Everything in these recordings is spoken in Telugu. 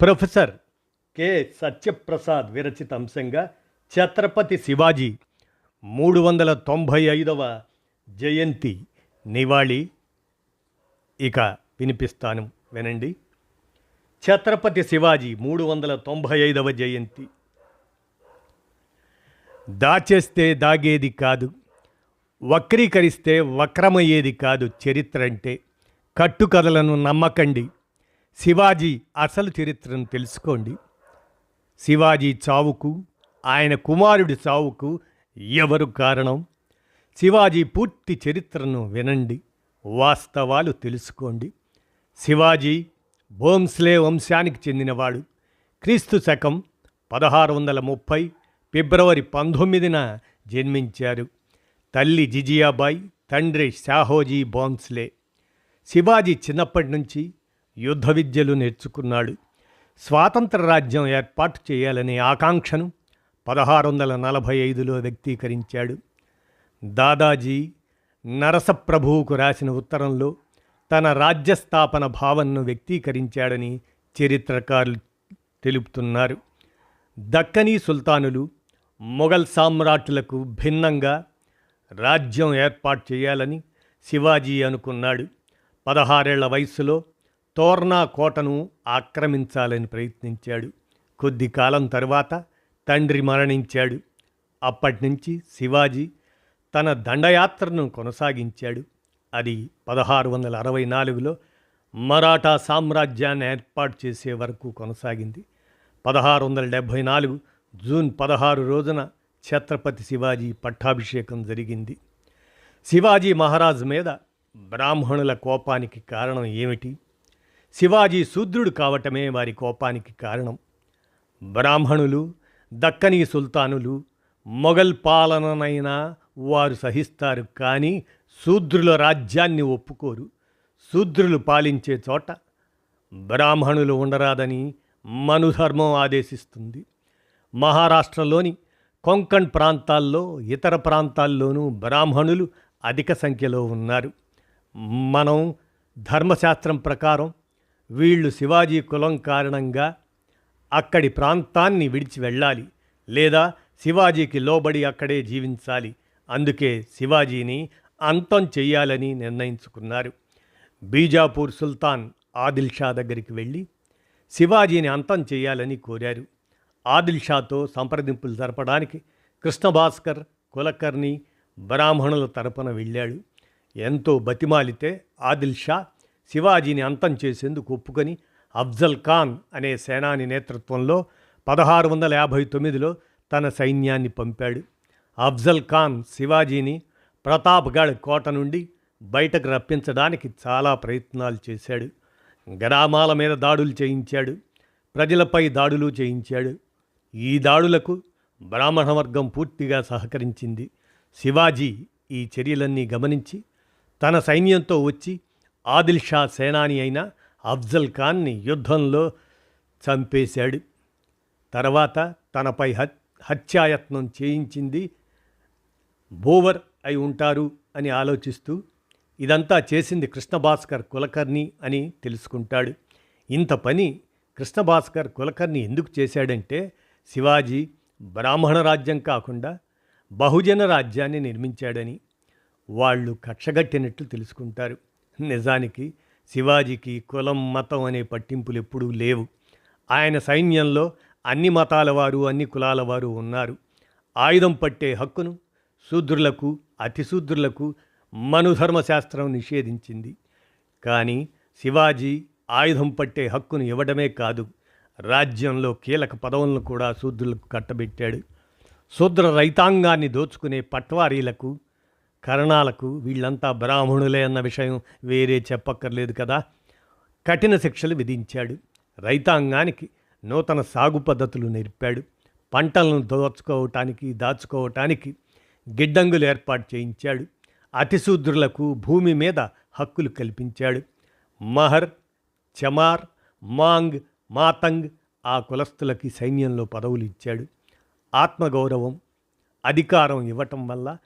ప్రొఫెసర్ కె సత్యప్రసాద్ విరచిత అంశంగా ఛత్రపతి శివాజీ మూడు వందల తొంభై ఐదవ జయంతి నివాళి. ఇక వినిపిస్తాను వినండి. ఛత్రపతి శివాజీ మూడు వందల తొంభై ఐదవ జయంతి. దాచేస్తే దాగేది కాదు వక్రీకరిస్తే వక్రమయ్యేది కాదు చరిత్ర అంటే. కట్టుకథలను నమ్మకండి. శివాజీ అసలు చరిత్రను తెలుసుకోండి. శివాజీ చావుకు ఆయన కుమారుడి చావుకు ఎవరు కారణం? శివాజీ పూర్తి చరిత్రను వినండి వాస్తవాలు తెలుసుకోండి. శివాజీ భోంస్లే వంశానికి చెందినవాడు. క్రీస్తు శకం పదహారు వందల ముప్పై ఫిబ్రవరి పంతొమ్మిదిన జన్మించారు. తల్లి జిజియాబాయి తండ్రి షాహోజీ భోంస్లే. శివాజీ చిన్నప్పటి నుంచి యుద్ధ విద్యలు నేర్చుకున్నాడు. స్వాతంత్ర రాజ్యం ఏర్పాటు చేయాలనే ఆకాంక్షను పదహారు వందల నలభై ఐదులో వ్యక్తీకరించాడు. దాదాజీ నరసప్రభువుకు రాసిన ఉత్తరంలో తన రాజ్యస్థాపన భావనను వ్యక్తీకరించాడని చరిత్రకారులు తెలుపుతున్నారు. దక్కనీ సుల్తానులు మొఘల్ సామ్రాట్లకు భిన్నంగా రాజ్యం ఏర్పాటు చేయాలని శివాజీ అనుకున్నాడు. పదహారేళ్ళ వయస్సులో తోర్నా కోటను ఆక్రమించాలని ప్రయత్నించాడు. కొద్ది కాలం తరువాత తండ్రి మరణించాడు. అప్పటినుంచి శివాజీ తన దండయాత్రను కొనసాగించాడు. అది పదహారు వందల అరవై నాలుగులో మరాఠా సామ్రాజ్యాన్ని ఏర్పాటు చేసే వరకు కొనసాగింది. పదహారు వందల డెబ్భై నాలుగు జూన్ పదహారు రోజున ఛత్రపతి శివాజీ పట్టాభిషేకం జరిగింది. శివాజీ మహారాజ్ మీద బ్రాహ్మణుల కోపానికి కారణం ఏమిటి? శివాజీ శూద్రుడు కావటమే వారి కోపానికి కారణం. బ్రాహ్మణులు దక్కనీ సుల్తానులు మొఘల్ పాలననైనా వారు సహిస్తారు కానీ శూద్రుల రాజ్యాన్ని ఒప్పుకోరు. శూద్రులు పాలించే చోట బ్రాహ్మణులు ఉండరాదని మనుధర్మం ఆదేశిస్తుంది. మహారాష్ట్రలోని కొంకణ్ ప్రాంతాల్లో ఇతర ప్రాంతాల్లోనూ బ్రాహ్మణులు అధిక సంఖ్యలో ఉన్నారు. మనం ధర్మశాస్త్రం ప్రకారం వీళ్ళు శివాజీ కులం కారణంగా అక్కడి ప్రాంతాన్ని విడిచి వెళ్ళాలి లేదా శివాజీకి లోబడి అక్కడే జీవించాలి. అందుకే శివాజీని అంతం చెయ్యాలని నిర్ణయించుకున్నారు. బీజాపూర్ సుల్తాన్ ఆదిల్షా దగ్గరికి వెళ్ళి శివాజీని అంతం చేయాలని కోరారు. ఆదిల్షాతో సంప్రదింపులు జరపడానికి కృష్ణభాస్కర్ కులకర్ణి బ్రాహ్మణుల తరపున వెళ్ళాడు. ఎంతో బతిమాలితే ఆదిల్షా శివాజీని అంతం చేసేందుకు ఒప్పుకొని అఫ్జల్ ఖాన్ అనే సేనాని నేతృత్వంలో పదహారు వందల యాభై తొమ్మిదిలో తన సైన్యాన్ని పంపాడు. అఫ్జల్ ఖాన్ శివాజీని ప్రతాప్గఢ్ కోట నుండి బయటకు రప్పించడానికి చాలా ప్రయత్నాలు చేశాడు. గ్రామాల మీద దాడులు చేయించాడు. ప్రజలపై దాడులు చేయించాడు. ఈ దాడులకు బ్రాహ్మణ వర్గం పూర్తిగా సహకరించింది. శివాజీ ఈ చర్యలన్నీ గమనించి తన సైన్యంతో వచ్చి ఆదిల్ షా సేనాని అయిన అఫ్జల్ ఖాన్ని యుద్ధంలో చంపేశాడు. తర్వాత తనపై హత్ హత్యాయత్నం చేయించింది బోవర్ అయి ఉంటారు అని ఆలోచిస్తూ ఇదంతా చేసింది కృష్ణభాస్కర్ కులకర్ణి అని తెలుసుకుంటాడు. ఇంత పని కృష్ణభాస్కర్ కులకర్ణి ఎందుకు చేశాడంటే శివాజీ బ్రాహ్మణ రాజ్యం కాకుండా బహుజన రాజ్యాన్ని నిర్మించాడని వాళ్ళు కక్షగట్టినట్లు తెలుసుకుంటారు. నిజానికి శివాజీకి కులం మతం అనే పట్టింపులు ఎప్పుడూ లేవు. ఆయన సైన్యంలో అన్ని మతాల వారు అన్ని కులాల వారు ఉన్నారు. ఆయుధం పట్టే హక్కును శూద్రులకు అతిశూద్రులకు మనుధర్మశాస్త్రం నిషేధించింది. కానీ శివాజీ ఆయుధం పట్టే హక్కును ఇవ్వడమే కాదు రాజ్యంలో కీలక పదవులను కూడా శూద్రులకు కట్టబెట్టాడు. శూద్ర రైతాంగాన్ని దోచుకునే పట్వారీలకు కరణాలకు వీళ్ళంతా బ్రాహ్మణులే అన్న విషయం వేరే చెప్పక్కర్లేదు కదా. కఠిన శిక్షలు విధించాడు. రైతాంగానికి నూతన సాగు పద్ధతులు నేర్పాడు. పంటలను దోచుకోవటానికి దాచుకోవటానికి గిడ్డంగులు ఏర్పాటు చేయించాడు. అతిశూద్రులకు భూమి మీద హక్కులు కల్పించాడు. మహర్ చమార్ మాంగ్ మాతంగ్ ఆ కులస్తులకి సైన్యంలో పదవులు ఇచ్చాడు ఆత్మగౌరవం అధికారం ఇవ్వటం వల్ల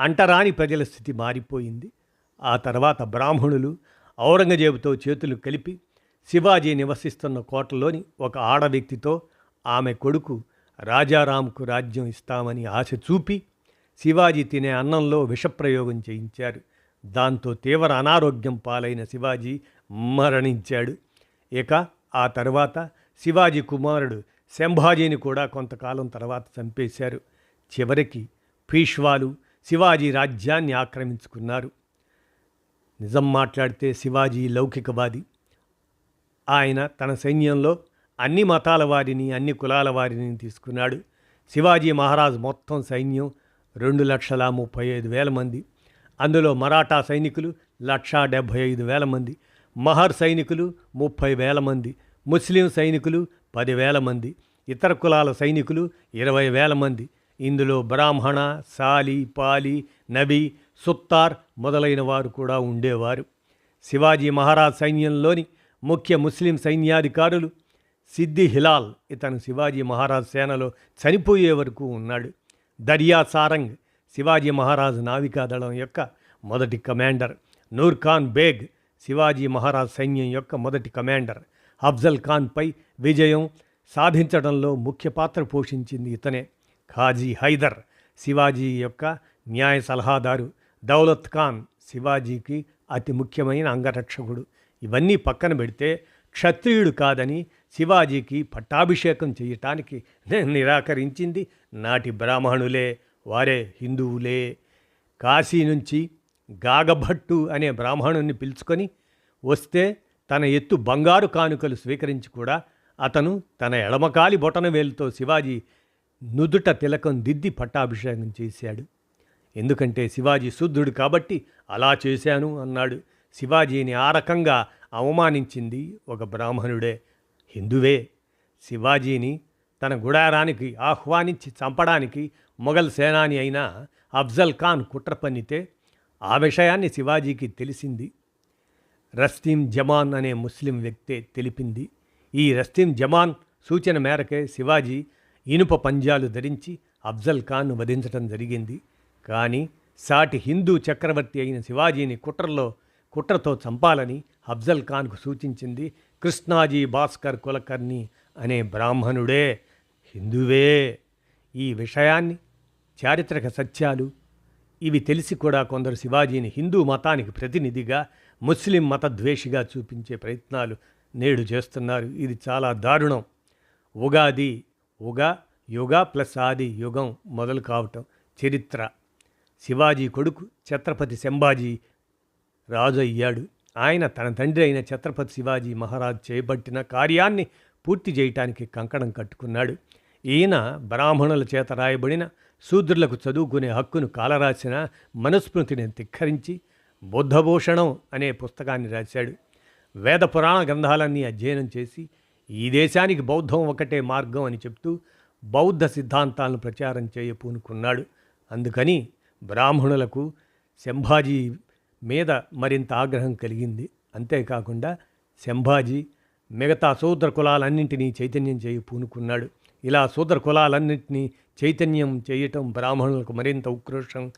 అంటరాని ప్రజల స్థితి మారిపోయింది. ఆ తర్వాత బ్రాహ్మణులు ఔరంగజేబుతో చేతులు కలిపి శివాజీ నివసిస్తున్న కోటలోని ఒక ఆడ వ్యక్తితో ఆమె కొడుకు రాజారాంకు రాజ్యం ఇస్తామని ఆశ చూపి శివాజీ తినే అన్నంలో విషప్రయోగం చేయించారు. దాంతో తీవ్ర అనారోగ్యం పాలైన శివాజీ మరణించాడు. ఇక ఆ తర్వాత శివాజీ కుమారుడు శంభాజీని కూడా కొంతకాలం తర్వాత చంపేశారు. చివరికి పీష్వాలు శివాజీ రాజ్యాన్ని ఆక్రమించుకున్నారు. నిజం మాట్లాడితే శివాజీ లౌకికవాది. ఆయన తన సైన్యంలో అన్ని మతాల వారిని అన్ని కులాల వారిని తీసుకున్నాడు. శివాజీ మహారాజ్ మొత్తం సైన్యం రెండు లక్షల ముప్పై ఐదు వేల మంది. అందులో మరాఠా సైనికులు లక్షా డెబ్భై ఐదు వేల మంది. మహర్ సైనికులు ముప్పై వేల మంది. ముస్లిం సైనికులు పదివేల మంది. ఇతర కులాల సైనికులు ఇరవై వేల మంది. ఇందులో బ్రాహ్మణ సాలి పాలి నబి సుత్తార్ మొదలైన వారు కూడా ఉండేవారు. శివాజీ మహారాజ్ సైన్యంలోని ముఖ్య ముస్లిం సైన్యాధికారులు సిద్ది హిలాల్ ఇతను శివాజీ మహారాజ్ సేనలో చనిపోయే వరకు ఉన్నాడు. దర్యా సారంగ్ శివాజీ మహారాజ్ నావికాదళం యొక్క మొదటి కమాండర్. నూర్ఖాన్ బేగ్ శివాజీ మహారాజ్ సైన్యం యొక్క మొదటి కమాండర్. అఫ్జల్ ఖాన్పై విజయం సాధించడంలో ముఖ్య పాత్ర పోషించింది ఇతనే. ఖాజీ హైదర్ శివాజీ యొక్క న్యాయ సలహాదారు. దౌలత్ ఖాన్ శివాజీకి అతి ముఖ్యమైన అంగరక్షకుడు. ఇవన్నీ పక్కన పెడితే క్షత్రియుడు కాదని శివాజీకి పట్టాభిషేకం చేయటానికి నిరాకరించింది నాటి బ్రాహ్మణులే వారే హిందువులే. కాశీ నుంచి గాగభట్టు అనే బ్రాహ్మణుని పిలుచుకొని వస్తే తన ఎత్తు బంగారు కానుకలు స్వీకరించి కూడా అతను తన ఎడమకాలి బొటన వేలుతో శివాజీ నుదుట తిలకం దిద్ది పట్టాభిషేకం చేశాడు. ఎందుకంటే శివాజీ శుద్ధుడు కాబట్టి అలా చేశాను అన్నాడు. శివాజీని ఆ రకంగా అవమానించింది ఒక బ్రాహ్మణుడే. హిందువే శివాజీని తన గుడారానికి ఆహ్వానించి చంపడానికి మొఘల్ సేనాని అయిన అఫ్జల్ ఖాన్ కుట్ర పన్నితే ఆ విషయాన్ని శివాజీకి తెలిసింది. రస్తీం జమాన్ అనే ముస్లిం వ్యక్తే తెలిపింది. ఈ రస్తీం జమాన్ సూచన మేరకే శివాజీ ఇనుప పంజాలు ధరించి అఫ్జల్ ఖాన్ను వధించటం జరిగింది. కానీ సాటి హిందూ చక్రవర్తి అయిన శివాజీని కుట్రలో కుట్రతో చంపాలని అఫ్జల్ ఖాన్కు సూచించింది కృష్ణాజీ భాస్కర్ కులకర్ణి అనే బ్రాహ్మణుడే. హిందువే. ఈ విషయాన్ని చారిత్రక సత్యాలు ఇవి తెలిసి కూడా కొందరు శివాజీని హిందూ మతానికి ప్రతినిధిగా ముస్లిం మత ద్వేషిగా చూపించే ప్రయత్నాలు నేడు చేస్తున్నారు. ఇది చాలా దారుణం. ఉగాది ఉగా యుగ ప్లస్ ఆది యుగం మొదలు కావటం చరిత్ర. శివాజీ కొడుకు ఛత్రపతి శంభాజీ రాజు అయ్యాడు. ఆయన తన తండ్రి అయిన ఛత్రపతి శివాజీ మహారాజ్ చేపట్టిన కార్యాన్ని పూర్తి చేయటానికి కంకణం కట్టుకున్నాడు. ఈయన బ్రాహ్మణుల చేత రాయబడిన శూద్రులకు చదువుకునే హక్కును కాలరాసిన మనుస్మృతిని ధిక్కరించి బుద్ధభూషణం అనే పుస్తకాన్ని రాశాడు. వేద పురాణ గ్రంథాలన్నీ అధ్యయనం చేసి ఈ దేశానికి బౌద్ధం ఒకటే మార్గం అని చెప్తూ బౌద్ధ సిద్ధాంతాలను ప్రచారం చేయ పూనుకున్నాడు అందుకని బ్రాహ్మణులకు శంభాజీ మీద మరింత ఆగ్రహం కలిగింది. అంతేకాకుండా శంభాజీ మిగతా శూద్ర కులాలన్నింటినీ చైతన్యం చేయి పూనుకున్నాడు ఇలా శూద్ర కులాలన్నింటినీ చైతన్యం చేయటం బ్రాహ్మణులకు మరింత ఉక్రోషం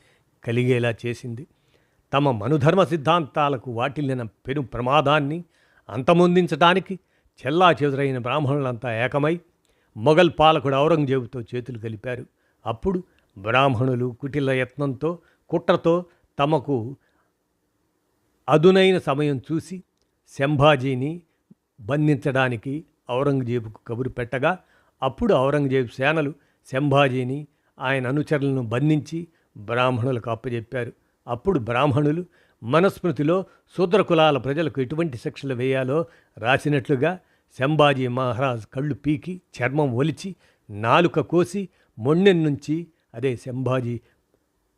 కలిగేలా చేసింది. తమ మనుధర్మ సిద్ధాంతాలకు వాటిల్లిన పెను ప్రమాదాన్ని అంతమొందించడానికి చెల్లా చెదురైన బ్రాహ్మణులంతా ఏకమై మొఘల్ పాలకుడు ఔరంగజేబుతో చేతులు కలిపారు. అప్పుడు బ్రాహ్మణులు కుటిల యత్నంతో కుట్రతో తమకు అదునైన సమయం చూసి శంభాజీని బంధించడానికి ఔరంగజేబుకు కబురు పెట్టగా అప్పుడు ఔరంగజేబు సేనలు శంభాజీని ఆయన అనుచరులను బంధించి బ్రాహ్మణులకు అప్పజెప్పారు. అప్పుడు బ్రాహ్మణులు మనస్మృతిలో శూద్ర కులాల ప్రజలకు ఎటువంటి శిక్షలు వేయాలో రాసినట్లుగా శంభాజీ మహారాజ్ కళ్ళు పీకి చర్మం ఒలిచి నాలుక కోసి మొండెం నుంచి అదే శంభాజీ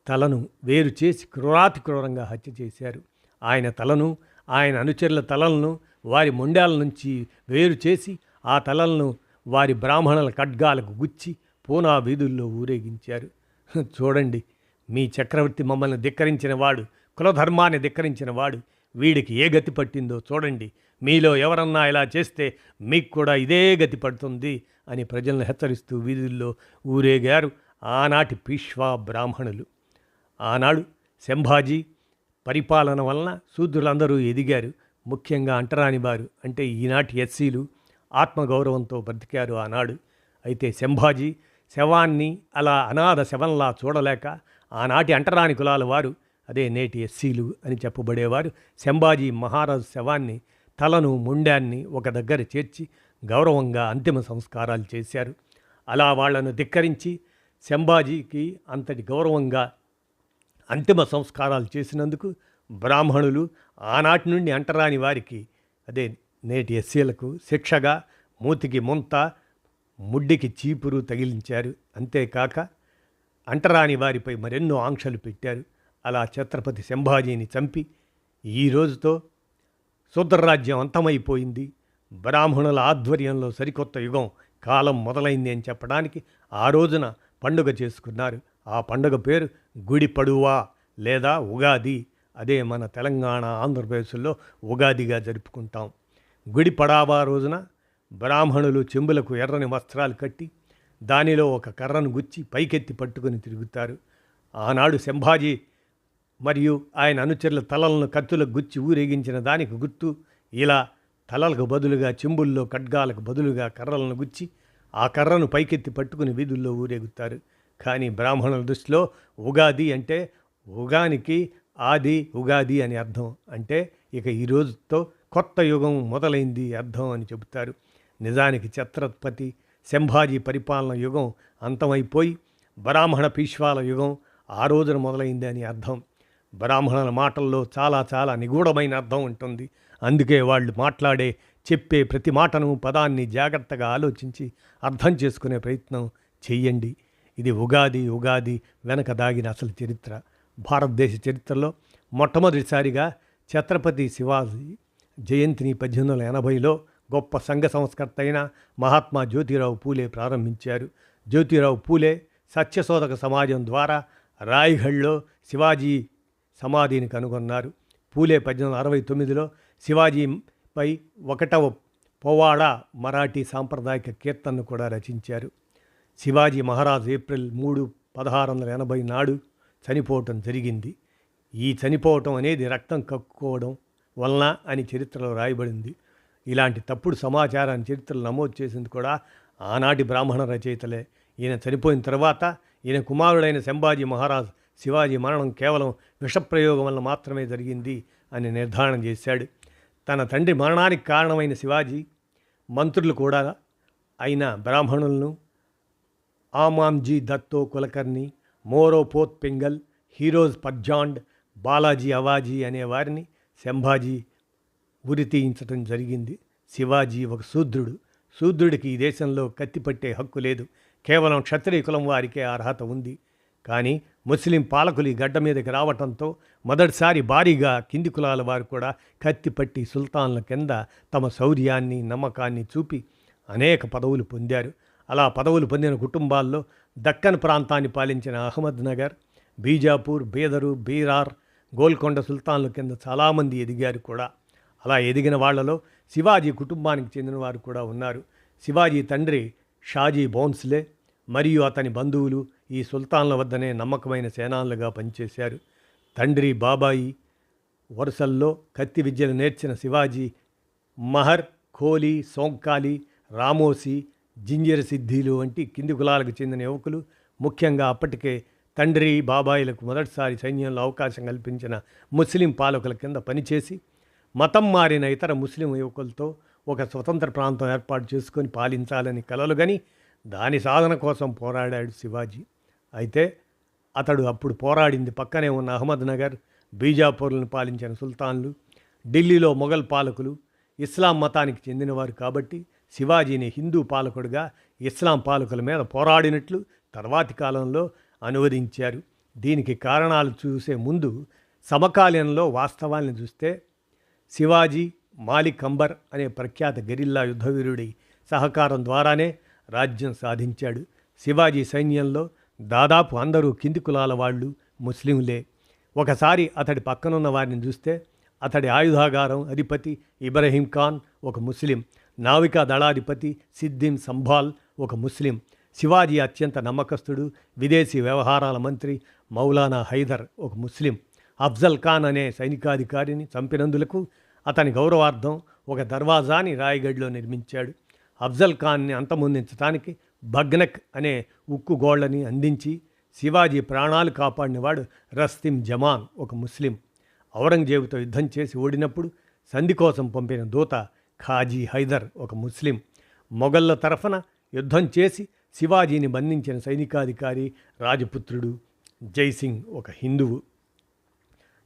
తలను వేరు చేసి క్రూరాతి క్రూరంగా హత్య చేశారు. ఆయన తలను ఆయన అనుచరుల తలలను వారి మొండాల నుంచి వేరు చేసి ఆ తలలను వారి బ్రాహ్మణుల ఖడ్గాలకు గుచ్చి పూనా వీధుల్లో ఊరేగించారు. చూడండి మీ చక్రవర్తి మమ్మల్ని ధిక్కరించిన వాడు కులధర్మాన్ని ధిక్కరించిన వాడు వీడికి ఏ గతి పట్టిందో చూడండి. మీలో ఎవరన్నా ఇలా చేస్తే మీకు కూడా ఇదే గతి పడుతుంది అని ప్రజలను హెచ్చరిస్తూ వీధుల్లో ఊరేగారు ఆనాటి పీష్వా బ్రాహ్మణులు. ఆనాడు శంభాజీ పరిపాలన వలన శూద్రులందరూ ఎదిగారు. ముఖ్యంగా అంటరాని వారు అంటే ఈనాటి ఎస్సీలు ఆత్మగౌరవంతో బ్రతికారు ఆనాడు. అయితే శంభాజీ శవాన్ని అలా అనాథ శవంలా చూడలేక ఆనాటి అంటరాని కులాల వారు అదే నేటి ఎస్సీలు అని చెప్పబడేవారు శంభాజీ మహారాజు శవాన్ని తలను ముండాన్ని ఒక దగ్గర చేర్చి గౌరవంగా అంతిమ సంస్కారాలు చేశారు. అలా వాళ్ళను ధిక్కరించి శంభాజీకి అంతటి గౌరవంగా అంతిమ సంస్కారాలు చేసినందుకు బ్రాహ్మణులు ఆనాటి నుండి అంటరాని వారికి అదే నేటి ఎస్సీలకు శిక్షగా మూతికి ముంత ముడ్డికి చీపురు తగిలించారు. అంతేకాక అంటరాని వారిపై మరెన్నో ఆంక్షలు పెట్టారు. అలా ఛత్రపతి సంభాజీని చంపి ఈ రోజుతో శూద్రరాజ్యం అంతమైపోయింది. బ్రాహ్మణుల ఆధ్వర్యంలో సరికొత్త యుగం కాలం మొదలైంది అని చెప్పడానికి ఆ రోజున పండుగ చేసుకున్నారు. ఆ పండుగ పేరు గుడి పడువా లేదా ఉగాది. అదే మన తెలంగాణ ఆంధ్రప్రదేశ్లో ఉగాదిగా జరుపుకుంటాం. గుడి పడావా రోజున బ్రాహ్మణులు చెంబులకు ఎర్రని వస్త్రాలు కట్టి దానిలో ఒక కర్రను గుచ్చి పైకెత్తి పట్టుకొని తిరుగుతారు. ఆనాడు శంభాజీ మరియు ఆయన అనుచరుల తలలను కత్తులకు గుచ్చి ఊరేగించిన దానికి గుర్తు ఇలా తలలకు బదులుగా చెంబుల్లో ఖడ్గాలకు బదులుగా కర్రలను గుచ్చి ఆ కర్రను పైకెత్తి పట్టుకుని వీధుల్లో ఊరేగుతారు. కానీ బ్రాహ్మణుల దృష్టిలో ఉగాది అంటే ఉగానికి ఆది ఉగాది అని అర్థం. అంటే ఇక ఈ రోజుతో కొత్త యుగం మొదలైంది అర్థం అని చెబుతారు. నిజానికి ఛత్రపతి శంభాజీ పరిపాలన యుగం అంతమైపోయి బ్రాహ్మణ పీష్వాల యుగం ఆ రోజున మొదలైంది అని అర్థం. బ్రాహ్మణుల మాటల్లో చాలా చాలా నిగూఢమైన అర్థం ఉంటుంది. అందుకే వాళ్ళు మాట్లాడే చెప్పే ప్రతి మాటను పదాన్ని జాగ్రత్తగా ఆలోచించి అర్థం చేసుకునే ప్రయత్నం చెయ్యండి ఇది ఉగాది ఉగాది వెనక దాగిన అసలు చరిత్ర. భారతదేశ చరిత్రలో మొట్టమొదటిసారిగా ఛత్రపతి శివాజీ జయంతిని పద్దెనిమిది వందల ఎనభైలో గొప్ప సంఘ సంస్కర్త అయిన మహాత్మా జ్యోతిరావు పూలే ప్రారంభించారు. జ్యోతిరావు పూలే సత్యశోధక సమాజం ద్వారా రాయ్గఢ్లో శివాజీ సమాధిని కనుగొన్నారు. పూలే పద్దెనిమిది అరవై తొమ్మిదిలో శివాజీపై ఒకటవ పోవాడ మరాఠీ సాంప్రదాయక కీర్తనను కూడా రచించారు. శివాజీ మహారాజ్ ఏప్రిల్ మూడు పదహారు వందల ఎనభై నాడు చనిపోవటం జరిగింది. ఈ చనిపోవటం అనేది రక్తం కక్కుకోవడం వలన అని చరిత్రలో రాయబడింది. ఇలాంటి తప్పుడు సమాచారాన్ని చరిత్రలు నమోదు చేసింది కూడా ఆనాటి బ్రాహ్మణ రచయితలే. ఈయన చనిపోయిన తర్వాత ఈయన కుమారుడైన సంభాజీ మహారాజ్ శివాజీ మరణం కేవలం విషప్రయోగం వల్ల మాత్రమే జరిగింది అని నిర్ధారణ చేశాడు. తన తండ్రి మరణానికి కారణమైన శివాజీ మంత్రులు కూడా అయిన బ్రాహ్మణులను ఆమాంజీ దత్తో కులకర్ణి మోరో పోత్ పింగల్ హీరోజ్ పర్జాండ్ బాలాజీ అవాజీ అనే వారిని శంభాజీ ఉరి తీయించడం జరిగింది. శివాజీ ఒక శూద్రుడు. శూద్రుడికి ఈ దేశంలో కత్తిపట్టే హక్కు లేదు. కేవలం క్షత్రియ కులం వారికే అర్హత ఉంది. కానీ ముస్లిం పాలకులు ఈ గడ్డ మీదకి రావటంతో మొదటిసారి భారీగా కింది కులాల వారు కూడా కత్తిపట్టి సుల్తాన్ల కింద తమ శౌర్యాన్ని నమ్మకాన్ని చూపి అనేక పదవులు పొందారు. అలా పదవులు పొందిన కుటుంబాల్లో దక్కన్ ప్రాంతాన్ని పాలించిన అహ్మద్ నగర్ బీజాపూర్ బీదరు బీరార్ గోల్కొండ సుల్తాన్ల కింద చాలామంది ఎదిగారు కూడా. అలా ఎదిగిన వాళ్ళలో శివాజీ కుటుంబానికి చెందిన వారు కూడా ఉన్నారు. శివాజీ తండ్రి షాజీ బౌన్స్లే మరియు అతని బంధువులు ఈ సుల్తాన్ల వద్దనే నమ్మకమైన సేనానులుగా పనిచేశారు. తండ్రి బాబాయి వరుసల్లో కత్తి విద్యను నేర్చిన శివాజీ మహర్ కోలీ సోంకాలి రామోసి జింజర సిద్ధిలు వంటి కింది కులాలకు చెందిన యువకులు ముఖ్యంగా అప్పటికే తండ్రి బాబాయిలకు మొదటిసారి సైన్యంలో అవకాశం కల్పించిన ముస్లిం పాలకుల కింద పనిచేసి మతం మారిన ఇతర ముస్లిం యువకులతో ఒక స్వతంత్ర ప్రాంతం ఏర్పాటు చేసుకొని పాలించాలని కలలు గని దాని సాధన కోసం పోరాడాడు శివాజీ. అయితే అతడు అప్పుడు పోరాడింది పక్కనే ఉన్న అహ్మద్ నగర్ బీజాపూర్లను పాలించిన సుల్తాన్లు ఢిల్లీలో మొఘల్ పాలకులు ఇస్లాం మతానికి చెందినవారు కాబట్టి శివాజీని హిందూ పాలకుడుగా ఇస్లాం పాలకుల మీద పోరాడినట్లు తర్వాతి కాలంలో అనువదించారు. దీనికి కారణాలు చూసే ముందు సమకాలీనంలో వాస్తవాన్ని చూస్తే శివాజీ మాలిక్ అంబర్ అనే ప్రఖ్యాత గెరిల్లా యుద్ధవీరుడి సహకారం ద్వారానే రాజ్యం సాధించాడు. శివాజీ సైన్యంలో దాదాపు అందరూ కింది కులాల వాళ్ళు ముస్లింలే. ఒకసారి అతడి పక్కనున్న వారిని చూస్తే అతడి ఆయుధాగారం అధిపతి ఇబ్రహీం ఖాన్ ఒక ముస్లిం నావికా దళాధిపతి సిద్దిన్ సంభాల్ ఒక ముస్లిం శివాజీ అత్యంత నమ్మకస్తుడు విదేశీ వ్యవహారాల మంత్రి మౌలానా హైదర్ ఒక ముస్లిం. అఫ్జల్ ఖాన్ అనే సైనికాధికారిని చంపినందులకు అతని గౌరవార్థం ఒక దర్వాజాని రాయగఢ్లో నిర్మించాడు. అఫ్జల్ ఖాన్ని అంతమొందించడానికి బగ్నక్ అనే ఉక్కు గోళ్ళని అందించి శివాజీ ప్రాణాలు కాపాడినవాడు రస్తిం జమాన్ ఒక ముస్లిం. ఔరంగజేబుతో యుద్ధం చేసి ఓడినప్పుడు సంధి కోసం పంపిన దూత ఖాజీ హైదర్ ఒక ముస్లిం. మొఘళ్ళ తరఫున యుద్ధం చేసి శివాజీని బంధించిన సైనికాధికారి రాజపుత్రుడు జైసింగ్ ఒక హిందువు.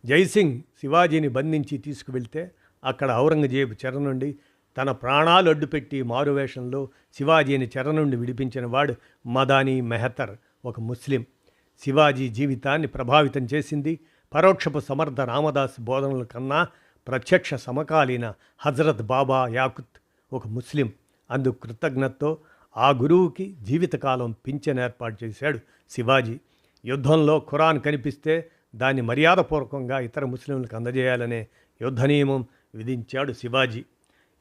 జైసింగ్ శివాజీని బంధించి తీసుకువెళ్తే అక్కడ ఔరంగజేబు చెర నుండి తన ప్రాణాలు అడ్డుపెట్టి మారువేషంలో శివాజీని చెర నుండి విడిపించిన వాడు మదానీ మెహతర్ ఒక ముస్లిం. శివాజీ జీవితాన్ని ప్రభావితం చేసింది పరోక్షపు సమర్థ రామదాస్ బోధనల కన్నా ప్రత్యక్ష సమకాలీన హజరత్ బాబా యాకుత్ ఒక ముస్లిం. అందుకు కృతజ్ఞతతో ఆ గురువుకి జీవితకాలం పింఛన్ ఏర్పాటు చేశాడు శివాజీ. యుద్ధంలో ఖురాన్ కనిపిస్తే దాన్ని మర్యాదపూర్వకంగా ఇతర ముస్లింలకు అందజేయాలనే యుద్ధ నియమం విధించాడు శివాజీ.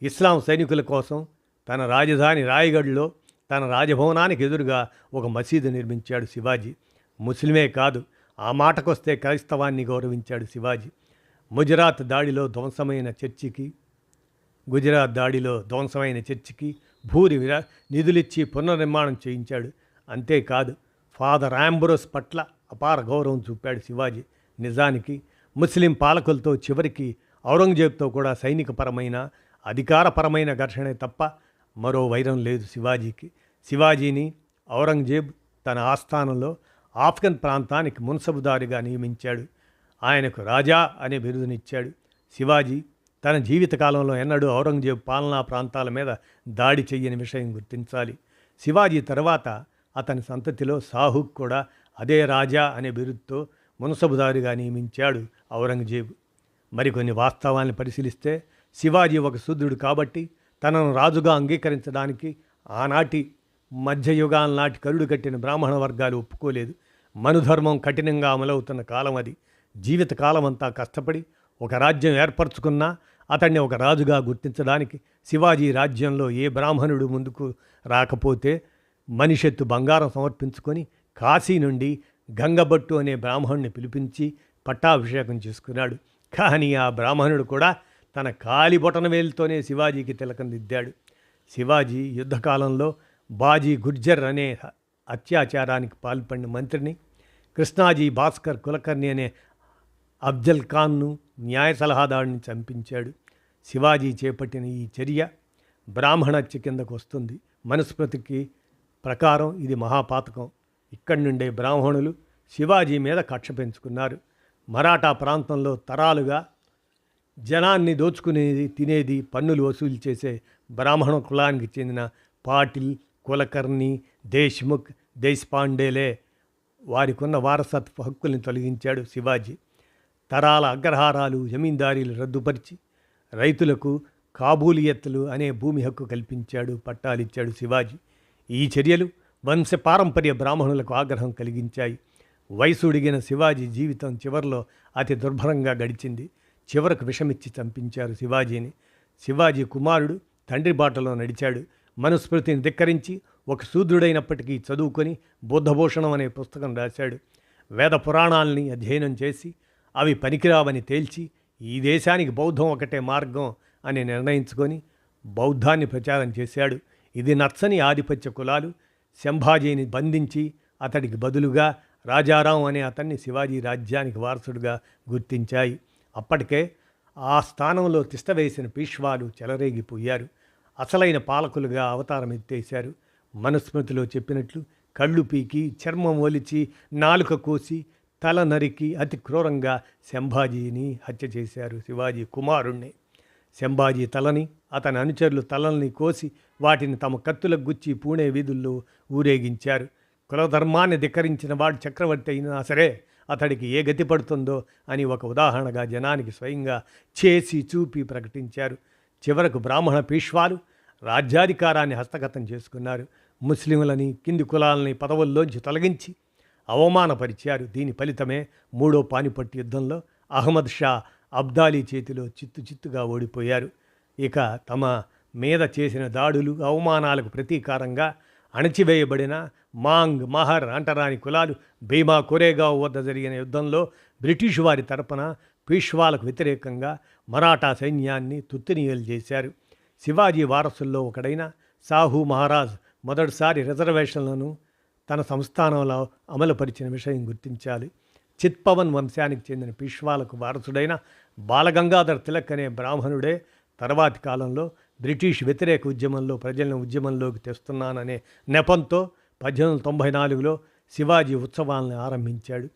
ఇస్లాం సైనికుల కోసం తన రాజధాని రాయగఢ్లో తన రాజభవనానికి ఎదురుగా ఒక మసీదు నిర్మించాడు శివాజీ. ముస్లిమే కాదు ఆ మాటకొస్తే క్రైస్తవాన్ని గౌరవించాడు శివాజీ. ముజరాత్ దాడిలో ధ్వంసమైన చర్చికి గుజరాత్ దాడిలో ధ్వంసమైన చర్చికి భూరి విరా నిధులిచ్చి పునర్నిర్మాణం చేయించాడు. అంతేకాదు ఫాదర్ యాంబ్రోస్ పట్ల అపార గౌరవం చూపాడు శివాజీ. నిజానికి ముస్లిం పాలకులతో చివరికి ఔరంగజేబ్తో కూడా సైనికపరమైన అధికారపరమైన ఘర్షణే తప్ప మరో వైరం లేదు శివాజీకి. శివాజీని ఔరంగజేబ్ తన ఆస్థానంలో ఆఫ్ఘన్ ప్రాంతానికి మున్సబుదారిగా నియమించాడు. ఆయనకు రాజా అనే బిరుదునిచ్చాడు. శివాజీ తన జీవితకాలంలో ఎన్నడూ ఔరంగజేబ్ పాలనా ప్రాంతాల మీద దాడి చెయ్యని విషయం గుర్తించాలి. శివాజీ తర్వాత అతని సంతతిలో సాహుక్ కూడా అదే రాజా అనే బిరుదుతో మునసబుదారిగా నియమించాడు ఔరంగజేబు. మరికొన్ని వాస్తవాల్ని పరిశీలిస్తే శివాజీ ఒక శూద్రుడు కాబట్టి తనను రాజుగా అంగీకరించడానికి ఆనాటి మధ్యయుగాల నాటి కరుడు కట్టిన బ్రాహ్మణ వర్గాలు ఒప్పుకోలేదు. మనుధర్మం కఠినంగా అమలవుతున్న కాలం అది. జీవితకాలం అంతా కష్టపడి ఒక రాజ్యం ఏర్పరచుకున్నా అతన్ని ఒక రాజుగా గుర్తించడానికి శివాజీ రాజ్యంలో ఏ బ్రాహ్మణుడు ముందుకు రాకపోతే మనిషెత్తు బంగారం సమర్పించుకొని కాశీ నుండి గంగభట్టు అనే బ్రాహ్మణుని పిలిపించి పట్టాభిషేకం చేసుకున్నాడు. కానీ ఆ బ్రాహ్మణుడు కూడా తన కాలి బొటన వేలుతోనే శివాజీకి తిలకం దిద్దాడు. శివాజీ యుద్ధకాలంలో బాజీ గుర్జర్ అనే అత్యాచారానికి పాల్పడిన మంత్రిని కృష్ణాజీ భాస్కర్ కులకర్ణి అనే అఫ్జల్ ఖాన్ను న్యాయ సలహాదారుని చంపించాడు. శివాజీ చేపట్టిన ఈ చర్య బ్రాహ్మణత్య కిందకు వస్తుంది. మనుస్మృతికి ప్రకారం ఇది మహాపాతకం. ఇక్కడి నుండే బ్రాహ్మణులు శివాజీ మీద కక్ష పెంచుకున్నారు. మరాఠా ప్రాంతంలో తరాలుగా జనాన్ని దోచుకునేది తినేది పన్నులు వసూలు చేసే బ్రాహ్మణ కులానికి చెందిన పాటిల్ కులకర్ణి దేశ్ముఖ్ దేశ్పాండేలే. వారికున్న వారసత్వ హక్కుల్ని తొలగించాడు శివాజీ. తరాల అగ్రహారాలు జమీందారీలు రద్దుపరిచి రైతులకు కాబూలియత్తులు అనే భూమి హక్కు కల్పించాడు పట్టాలిచ్చాడు శివాజీ. ఈ చర్యలు వంశ పారంపర్య బ్రాహ్మణులకు ఆగ్రహం కలిగించాయి. వయసుడిగిన శివాజీ జీవితం చివరిలో అతి దుర్భరంగా గడిచింది. చివరకు విషమిచ్చి చంపించారు శివాజీని. శివాజీ కుమారుడు తండ్రి బాటలో నడిచాడు. మనుస్మృతిని ధిక్కరించి ఒక శూద్రుడైనప్పటికీ చదువుకొని బుద్ధభూషణం అనే పుస్తకం రాశాడు. వేద పురాణాలని అధ్యయనం చేసి అవి పనికిరావని తేల్చి ఈ దేశానికి బౌద్ధం ఒకటే మార్గం అని నిర్ణయించుకొని బౌద్ధాన్ని ప్రచారం చేశాడు. ఇది నచ్చని ఆధిపత్య కులాలు. శంభాజీని బంధించి అతడికి బదులుగా రాజారాం అనే అతన్ని శివాజీ రాజ్యానికి వారసుడుగా గుర్తించాయి. అప్పటికే ఆ స్థానంలో తిష్టవేసిన పీష్వాలు చెలరేగిపోయారు. అసలైన పాలకులుగా అవతారం ఎత్తేశారు. మనుస్మృతిలో చెప్పినట్లు కళ్ళు పీకి చర్మం ఒలిచి నాలుక కోసి తల నరికి అతి క్రూరంగా శంభాజీని హత్య చేశారు శివాజీ కుమారుణ్ణి. శంభాజీ తలని అతని అనుచరులు తలల్ని కోసి వాటిని తమ కత్తులకు గుచ్చి పూణే వీధుల్లో ఊరేగించారు. కులధర్మాన్ని ధిక్కరించిన వాడు చక్రవర్తి అయినా సరే అతడికి ఏ గతి పడుతుందో అని ఒక ఉదాహరణగా జనానికి స్వయంగా చేసి చూపి ప్రకటించారు. చివరకు బ్రాహ్మణ పీష్వాలు రాజ్యాధికారాన్ని హస్తగతం చేసుకున్నారు. ముస్లింలని కింది కులాలని పదవుల్లోంచి తొలగించి అవమానపరిచారు. దీని ఫలితమే మూడో పానిపట్టు యుద్ధంలో అహ్మద్ షా అబ్దాలీ చేతిలో చిత్తు చిత్తుగా ఓడిపోయారు. ఇక తమ మీద చేసిన దాడులు అవమానాలకు ప్రతీకారంగా అణచివేయబడిన మాంగ్ మహర్ అంటరాని కులాలు భీమా కొరేగావ్ వద్ద జరిగిన యుద్ధంలో బ్రిటిష్ వారి తరపున పీష్వాలకు వ్యతిరేకంగా మరాఠా సైన్యాన్ని తుత్తినీయలు చేశారు. శివాజీ వారసుల్లో ఒకడైన సాహు మహారాజ్ మొదటిసారి రిజర్వేషన్లను తన సంస్థానంలో అమలుపరిచిన విషయం గుర్తించాలి. చిత్పవన్ వంశానికి చెందిన పీష్వాలకు వారసుడైన బాలగంగాధర్ తిలక్ అనే బ్రాహ్మణుడే తర్వాతి కాలంలో బ్రిటిష్ వ్యతిరేక ఉద్యమంలో ప్రజలను ఉద్యమంలోకి తెస్తున్నాననే నెపంతో పద్దెనిమిది వందల తొంభై నాలుగులో శివాజీ ఉత్సవాలను ఆరంభించాడు.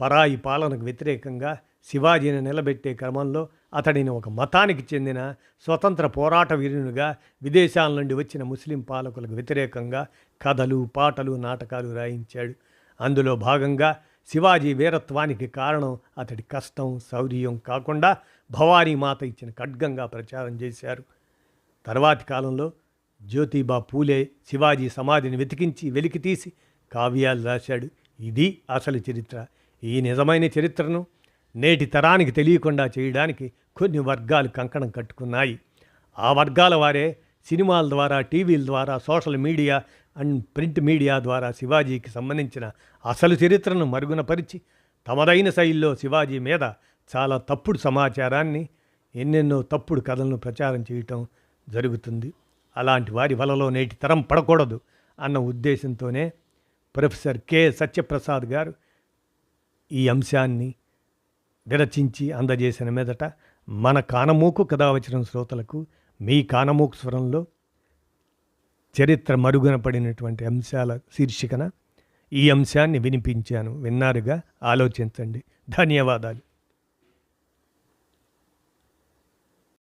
పరాయి పాలనకు వ్యతిరేకంగా శివాజీని నిలబెట్టే క్రమంలో అతడిని ఒక మతానికి చెందిన స్వతంత్ర పోరాట వీరునిగా విదేశాల నుండి వచ్చిన ముస్లిం పాలకులకు వ్యతిరేకంగా కథలు పాటలు నాటకాలు రాయించాడు. అందులో భాగంగా శివాజీ వీరత్వానికి కారణం అతడి కష్టం శౌర్యం కాకుండా భవానీ మాత ఇచ్చిన ఖడ్గంగా ప్రచారం చేశారు. తర్వాతి కాలంలో జ్యోతిబా పూలే శివాజీ సమాధిని వెతికించి వెలికితీసి కావ్యాలు రాశాడు. ఇది అసలు చరిత్ర. ఈ నిజమైన చరిత్రను నేటి తరానికి తెలియకుండా చేయడానికి కొన్ని వర్గాలు కంకణం కట్టుకున్నాయి. ఆ వర్గాల వారే సినిమాల ద్వారా టీవీల ద్వారా social media and print media ద్వారా శివాజీకి సంబంధించిన అసలు చరిత్రను మరుగునపరిచి తమదైన శైలిలో శివాజీ మీద చాలా తప్పుడు సమాచారాన్ని ఎన్నెన్నో తప్పుడు కథలను ప్రచారం చేయటం జరుగుతుంది. అలాంటి వారి వలలో నేటి తరం పడకూడదు అన్న ఉద్దేశంతోనే ప్రొఫెసర్ కె. సత్యప్రసాద్ గారు ఈ అంశాన్ని విరచించి అందజేసిన మీదట మన కానమూకు కథ వచ్చిన శ్రోతలకు మీ కానమూకు స్వరంలో చరిత్ర మరుగున పడినటువంటి అంశాల శీర్షికన ఈ అంశాన్ని వినిపించాను. విన్నారుగా? ఆలోచించండి. ధన్యవాదాలు.